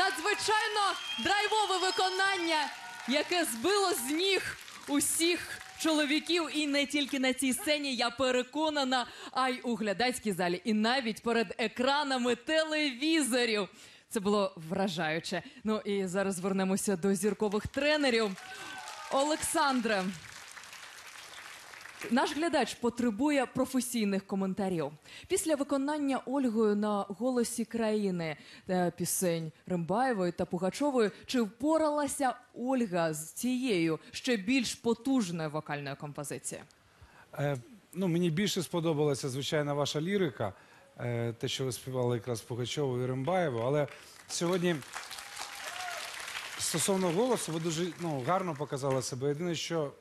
надзвичайно драйвове виконання, яке збило з ніг усіх чоловіків, і не тільки на цій сцені, я переконана, а й у глядацькій залі, і навіть перед екранами телевізорів. Це було вражаюче. Ну і зараз звернемося до зіркових тренерів. Олександре, наш глядач потребує професійних коментарів. Після виконання Ольгою на голосі країни та пісень Римбаєвої та Пугачової, чи впоралася Ольга з цією ще більш потужною вокальною композицією? Е, ну, мені більше сподобалася, звичайно, ваша лірика, е, те, що ви співали якраз Пугачову і Римбаєву. Але сьогодні, стосовно голосу, ви дуже ну, гарно показали себе. Єдине, що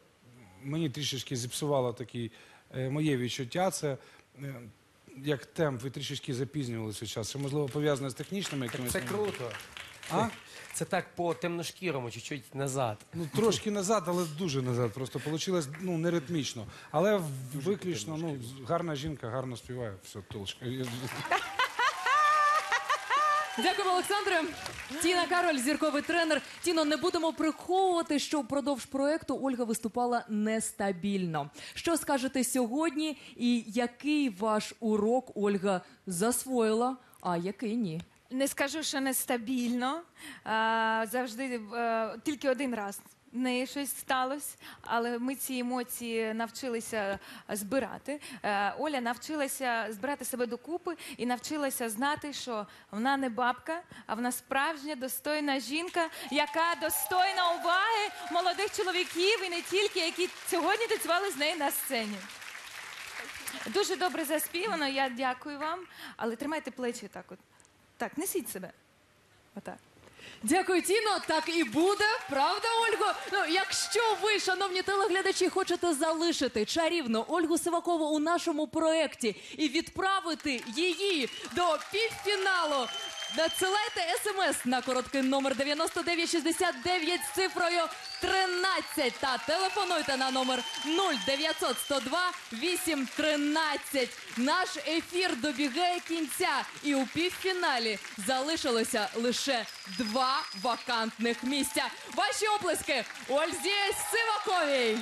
мені трішечки зіпсувало такі е, моє відчуття, це. е, Як темп, ви трішечки запізнювалися час. Це можливо пов'язане з технічними якимись. Це круто. А? Це так по темношкірому, чуть-чуть назад. Ну, трошки назад, але дуже назад. Просто вийшло ну, не ритмічно. Але виключно, ну, гарна жінка, гарно співає. Все, толочка. Дякуємо, Олександре. Тіна Кароль, зірковий тренер. Тіно, не будемо приховувати, що впродовж проекту Ольга виступала нестабільно. Що скажете сьогодні, і який ваш урок Ольга засвоїла, а який ні? Не скажу, що нестабільно. А, завжди е, тільки один раз. В неї щось сталося, але ми ці емоції навчилися збирати. Е, Оля навчилася збирати себе докупи і навчилася знати, що вона не бабка, а вона справжня достойна жінка, яка достойна уваги молодих чоловіків і не тільки, які сьогодні танцювали з нею на сцені. Дуже добре заспівано, я дякую вам, але тримайте плечі так от. Так, несіть себе. Отак. Дякую, Тіно. Так і буде, правда, Ольго? Ну, якщо ви, шановні телеглядачі, хочете залишити чарівну Ольгу Сивакову у нашому проєкті і відправити її до півфіналу. Надсилайте смс на короткий номер 9969 з цифрою 13 та телефонуйте на номер 0900 102 813. Наш ефір добігає кінця, і у півфіналі залишилося лише два вакантних місця. Ваші оплески Ользі Сиваковій!